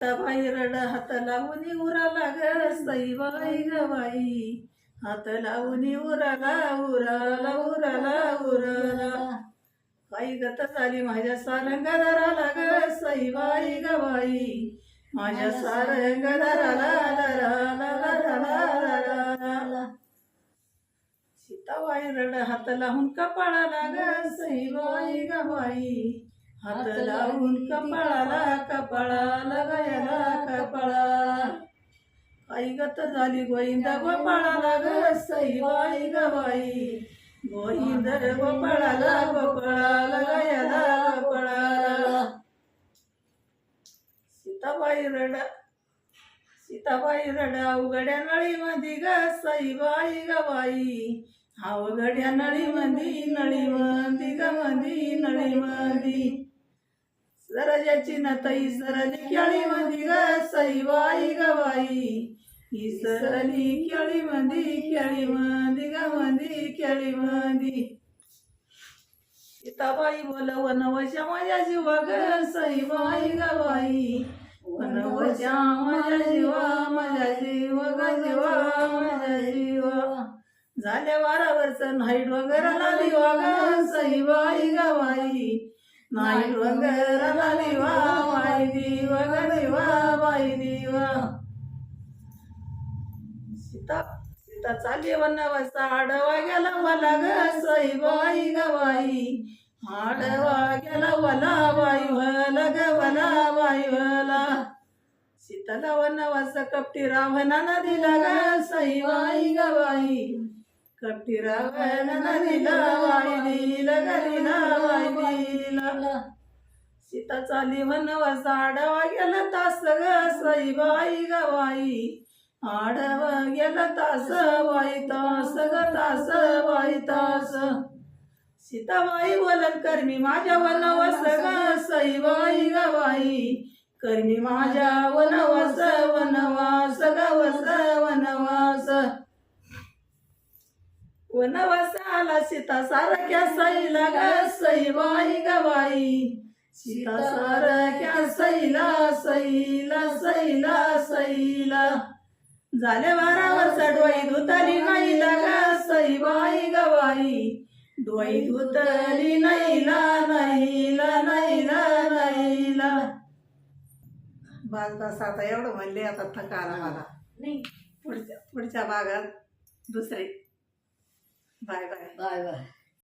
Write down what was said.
बाई रड हात लावून उराला ग सईबाई ग बाई. हात लावून उराला उराला उराला उराला काही गत झाली माझ्या सारंगदाराला ग सईबाई ग बाई. माझ्या सारंगदाराला सीताबाई रड हात लावून कपाळाला ग सईबाई ग बाई. हात लावून कपाळाला कपाळाला गयाला कपाळाला आई गत झाली गोविंद गोपाळाला ग ग बाई. गोविंद गोपाळाला गोपाळाला गयाला गोपाळाला सीताबाई रड सीताबाई रड अवघड्या नळी मधी ग सईबाई ग बाई. अवघड्या नळी मधी नळी मधी ग मंदी सरजाची सरली केळी मधी ग सईबाई ग बाई. ही सरली केळी मधी केळी मधी ग मंदी केळी मधी सीताबाई बोल वनवशा माझ्या जीवा ग सईबाई ग बाई. वनवशा माझ्या जीवा माझ्या जीव ग जीवा माझ्या झाल्या वारावरच नाही डोंगराला लिवा ग सईबाई ग बाई नाही डोंगराला लिवा बाई दिवा दिवा बाई दिवा. सीता सीता चाली वनवासा आडवा गेला मला ग सईबाई ग बाई आडवा गेला वला बाई वला ग वला बाई वला सीताला वनवास कपटी रावणानं दिला ग सईबाई ग बाई कपटी रावणानं दिला बाई दिला ग दिला बाई दिला सीता चाली वनवास आडवा गेला तास ग ग बाई आडवा गेला तास बाई तास ग तास बाई तास. सीताबाई बोलत करमी माझ्या वनवास ग ग बाई करमी माझ्या वनवास वनवास आला सीता सारख्या सईला ग सईबाई ग बाई सीता सारख्या सईला सईला सईला सईला झाले वारावर चढवाई धुतली नाही लागा सईबाई गवाई. डोई धुतली नाहीला नाहीला नाहीला नाहीला बस बस आता एवढं म्हणले आता थका आला. मला नाही पुढच्या पुढच्या भागात दुसरे. 拜拜。拜拜。